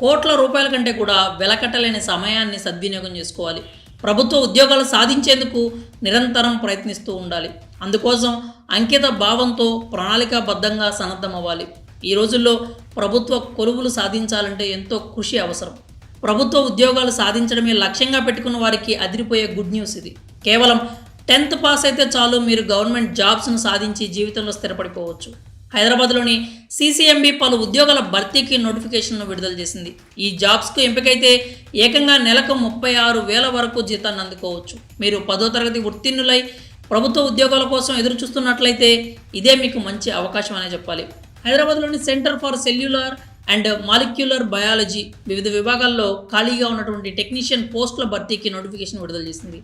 కోట్ల రూపాయల కంటే కూడా వెలకట్టలేని సమయాన్ని సద్వినియోగం చేసుకోవాలి. ప్రభుత్వ ఉద్యోగాలు సాధించేందుకు నిరంతరం ప్రయత్నిస్తూ ఉండాలి. అందుకోసం అంకిత భావంతో ప్రణాళికాబద్ధంగా సన్నద్ధమవ్వాలి. ఈ రోజుల్లో ప్రభుత్వ కొలువులు సాధించాలంటే ఎంతో కృషి అవసరం. ప్రభుత్వ ఉద్యోగాలు సాధించడమే లక్ష్యంగా పెట్టుకున్న వారికి అదిరిపోయే గుడ్ న్యూస్ ఇది. కేవలం టెన్త్ పాస్ అయితే చాలు మీరు గవర్నమెంట్ జాబ్స్ను సాధించి జీవితంలో స్థిరపడిపోవచ్చు. హైదరాబాద్లోని సీసీఎంబీ పలు ఉద్యోగాల భర్తీకి నోటిఫికేషన్ను విడుదల చేసింది. ఈ జాబ్స్కు ఎంపికైతే ఏకంగా నెలకు ముప్పై ఆరు వేల వరకు జీతాన్ని అందుకోవచ్చు. మీరు పదో తరగతి ఉత్తీర్ణులై ప్రభుత్వ ఉద్యోగాల కోసం ఎదురు చూస్తున్నట్లయితే ఇదే మీకు మంచి అవకాశం అనే చెప్పాలి. హైదరాబాద్లోని centre for cellular and molecular biology వివిధ విభాగాల్లో ఖాళీగా ఉన్నటువంటి టెక్నీషియన్ పోస్టుల భర్తీకి నోటిఫికేషన్ విడుదల చేసింది.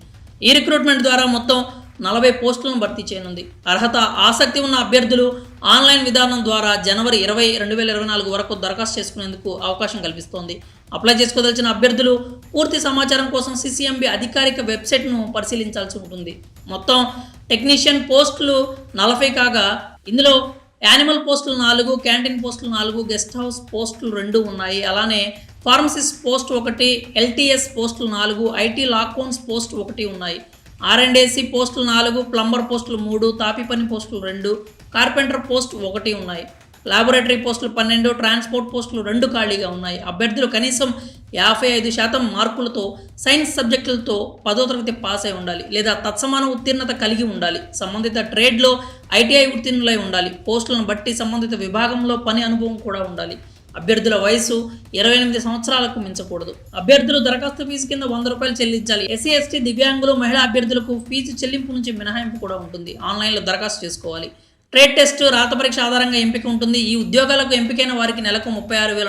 ఈ రిక్రూట్మెంట్ ద్వారా మొత్తం నలభై పోస్టులను భర్తీ చేయనుంది. అర్హత ఆసక్తి ఉన్న అభ్యర్థులు ఆన్లైన్ విధానం ద్వారా జనవరి ఇరవై రెండు వేల ఇరవై నాలుగు వరకు దరఖాస్తు చేసుకునేందుకు అవకాశం కల్పిస్తోంది. అప్లై చేసుకోదలిచిన అభ్యర్థులు పూర్తి సమాచారం కోసం సిసిఎంబి అధికారిక వెబ్సైట్ను పరిశీలించాల్సి ఉంటుంది. మొత్తం టెక్నీషియన్ పోస్టులు నలభై కాగా ఇందులో యానిమల్ పోస్టులు నాలుగు క్యాంటీన్ పోస్టులు నాలుగు గెస్ట్ హౌస్ పోస్టులు రెండు ఉన్నాయి. అలానే ఫార్మసిస్ట్ పోస్ట్ ఒకటి ఎల్టీఎస్ పోస్టులు నాలుగు ఐటీ లాక్ౌన్స్ పోస్ట్ ఒకటి ఉన్నాయి. ఆర్ఎండ్ఏసి పోస్టులు నాలుగు ప్లంబర్ పోస్టులు మూడు తాపి పని పోస్టులు రెండు కార్పెంటర్ పోస్ట్ ఒకటి ఉన్నాయి. లాబొరేటరీ పోస్టులు పన్నెండు ట్రాన్స్పోర్ట్ పోస్టులు రెండు ఖాళీగా ఉన్నాయి. అభ్యర్థులు కనీసం యాభై ఐదు శాతం మార్కులతో సైన్స్ సబ్జెక్టులతో పదో తరగతి పాస్ అయి ఉండాలి లేదా తత్సమాన ఉత్తీర్ణత కలిగి ఉండాలి. సంబంధిత ట్రేడ్లో ఐటీఐ ఉత్తీర్ణులై ఉండాలి. పోస్టులను బట్టి సంబంధిత విభాగంలో పని అనుభవం కూడా ఉండాలి. అభ్యర్థుల వయసు ఇరవై ఎనిమిది సంవత్సరాలకు మించకూడదు. అభ్యర్థులు దరఖాస్తు ఫీజు కింద వంద రూపాయలు చెల్లించాలి. ఎస్సీ ఎస్టీ దివ్యాంగులు మహిళా అభ్యర్థులకు ఫీజు చెల్లింపు నుంచి మినహాయింపు కూడా ఉంటుంది. ఆన్లైన్లో దరఖాస్తు చేసుకోవాలి. ట్రేడ్ టెస్ట్ రాత పరీక్ష ఆధారంగా ఎంపిక ఉంటుంది. ఈ ఉద్యోగాలకు ఎంపికైన వారికి నెలకు ముప్పై ఆరు వేల